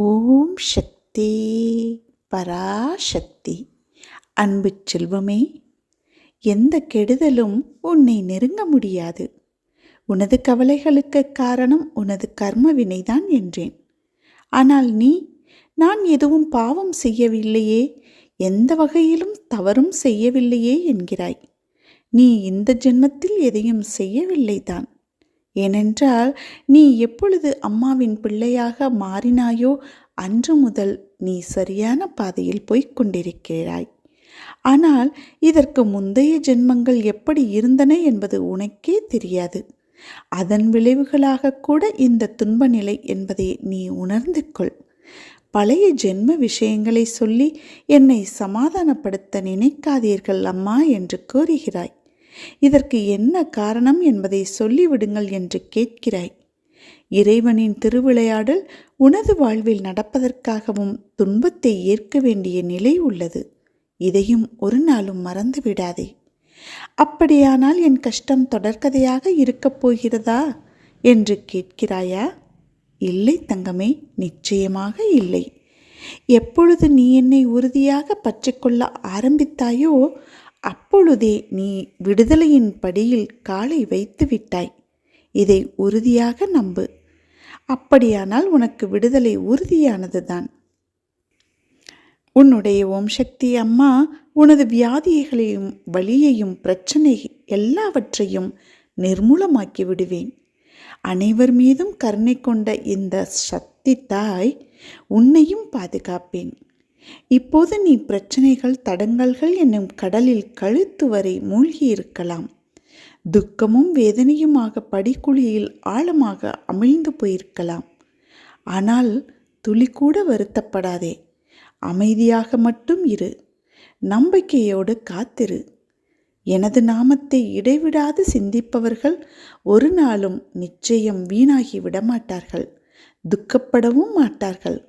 ஓம் சக்தி பராசக்தி. அன்பு செல்வமே எந்த கெடுதலும் உன்னை நெருங்க முடியாது. உனது கவலைகளுக்கு காரணம் உனது கர்ம வினைதான் என்றேன். ஆனால் நீ நான் எதுவும் பாவம் செய்யவில்லையே எந்த வகையிலும் தவறும் செய்யவில்லையே என்கிறாய். நீ இந்த ஜென்மத்தில் எதையும் செய்யவில்லைதான். ஏனென்றால் நீ எப்பொழுது அம்மாவின் பிள்ளையாக மாறினாயோ அன்று முதல் நீ சரியான பாதையில் போய்க்கொண்டிருக்கிறாய் ஆனால் இதற்கு முந்தைய ஜென்மங்கள் எப்படி இருந்தன என்பது உனக்கே தெரியாது. அதன் விளைவுகளாக கூட இந்த துன்ப நிலை என்பதை நீ உணர்ந்து கொள் பழைய ஜென்ம விஷயங்களை சொல்லி என்னை சமாதானப்படுத்த நினைக்காதீர்கள் அம்மா என்று கூறுகிறாய். இதற்கு என்ன காரணம் என்பதை சொல்லிவிடுங்கள் என்று கேட்கிறாய். இறைவனின் திருவிளையாடல் உனது வாழ்வில் நடப்பதற்காகவும் துன்பத்தை ஏற்க வேண்டிய நிலை உள்ளது. இதையும் ஒரு நாளும் மறந்து விடாதே. அப்படியானால் என் கஷ்டம் தொடர்கதையாக இருக்கப் போகிறதா? என்று கேட்கிறாயா? இல்லை தங்கமே நிச்சயமாக இல்லை. எப்பொழுது நீ என்னை உறுதியாக பற்றிக்கொள்ள ஆரம்பித்தாயோ அப்பொழுதே நீ விடுதலையின் படியில் காலை வைத்து விட்டாய். இதை உறுதியாக நம்பு. அப்படியானால் உனக்கு விடுதலை உறுதியானதுதான். உன்னுடைய ஓம் சக்தி அம்மா உனது வியாதிகளையும் வழியையும் பிரச்சனை எல்லாவற்றையும் நிர்மூலமாக்கி விடுவேன். அனைவர் மீதும் கருணை கொண்ட இந்த சக்தி தாய் உன்னையும் பாதுகாப்பேன். இப்போது நீ பிரச்சனைகள் தடங்கல்கள் என்னும் கடலில் கழுத்து வரை மூழ்கியிருக்கலாம் துக்கமும் வேதனையுமாக படிக்குழியில் ஆழமாக அமிழ்ந்து போயிருக்கலாம். ஆனால் துளி கூட வருத்தப்படாதே. அமைதியாக மட்டும் இரு. நம்பிக்கையோடு காத்திரு. எனது நாமத்தை இடைவிடாது சிந்திப்பவர்கள் ஒரு நாளும் நிச்சயம் வீணாகி விடமாட்டார்கள். துக்கப்படவும் மாட்டார்கள்.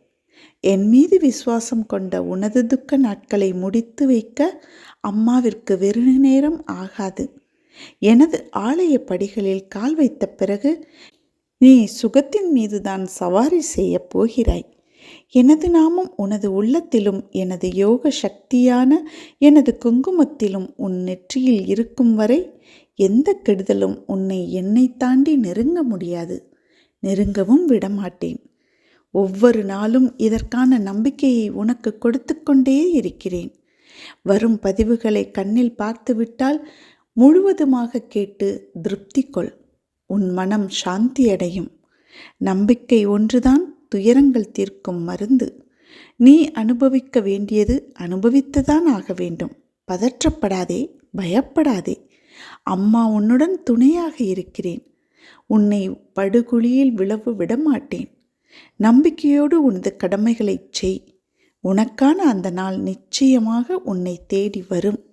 என் மீது விசுவாசம் கொண்ட உனது துக்க நாட்களை முடித்து வைக்க அம்மாவிற்கு வெறு நேரம் ஆகாது. எனது ஆலய படிகளில் கால் வைத்த பிறகு நீ சுகத்தின் மீதுதான் சவாரி செய்யப் போகிறாய். எனது நாமம் உனது உள்ளத்திலும் எனது யோக சக்தியான எனது குங்குமத்திலும் உன் நெற்றியில் இருக்கும் வரை எந்த கெடுதலும் உன்னை என்னை தாண்டி நெருங்க முடியாது. நெருங்கவும் விடமாட்டேன். ஒவ்வொரு நாளும் இதற்கான நம்பிக்கையை உனக்கு கொடுத்து கொண்டே இருக்கிறேன். வரும் பதிவுகளை கண்ணில் பார்த்துவிட்டால் முழுவதுமாக கேட்டு திருப்தி கொள். உன் மனம் சாந்தியடையும் நம்பிக்கை ஒன்றுதான் துயரங்கள் தீர்க்கும் மருந்து. நீ அனுபவிக்க வேண்டியது அனுபவித்துதான் ஆக வேண்டும். பதற்றப்படாதே பயப்படாதே. அம்மா உன்னுடன் துணையாக இருக்கிறேன். உன்னை படுகுழியில் விழவு விடமாட்டேன். நம்பிக்கையோடு உனது கடமைகளைச் செய். உனக்கான அந்த நாள் நிச்சயமாக உன்னை தேடி வரும்.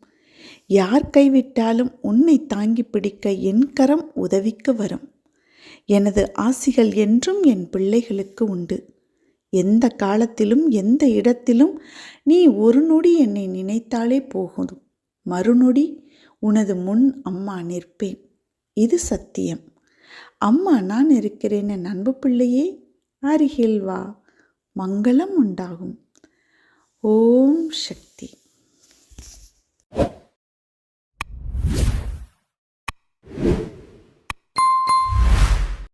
யார் கைவிட்டாலும் உன்னை தாங்கி பிடிக்க என் கரம் உதவிக்கு வரும். எனது ஆசிகள் என்றும் என் பிள்ளைகளுக்கு உண்டு. எந்த காலத்திலும் எந்த இடத்திலும் நீ ஒரு நொடி என்னை நினைத்தாலே போகும் மறுநொடி உனது முன் அம்மா நிற்பேன். இது சத்தியம். அம்மா நான் இருக்கிறேன் என் அன்பு பிள்ளையே அருகில் வா. மங்களம் உண்டாகும். ஓம் சக்தி.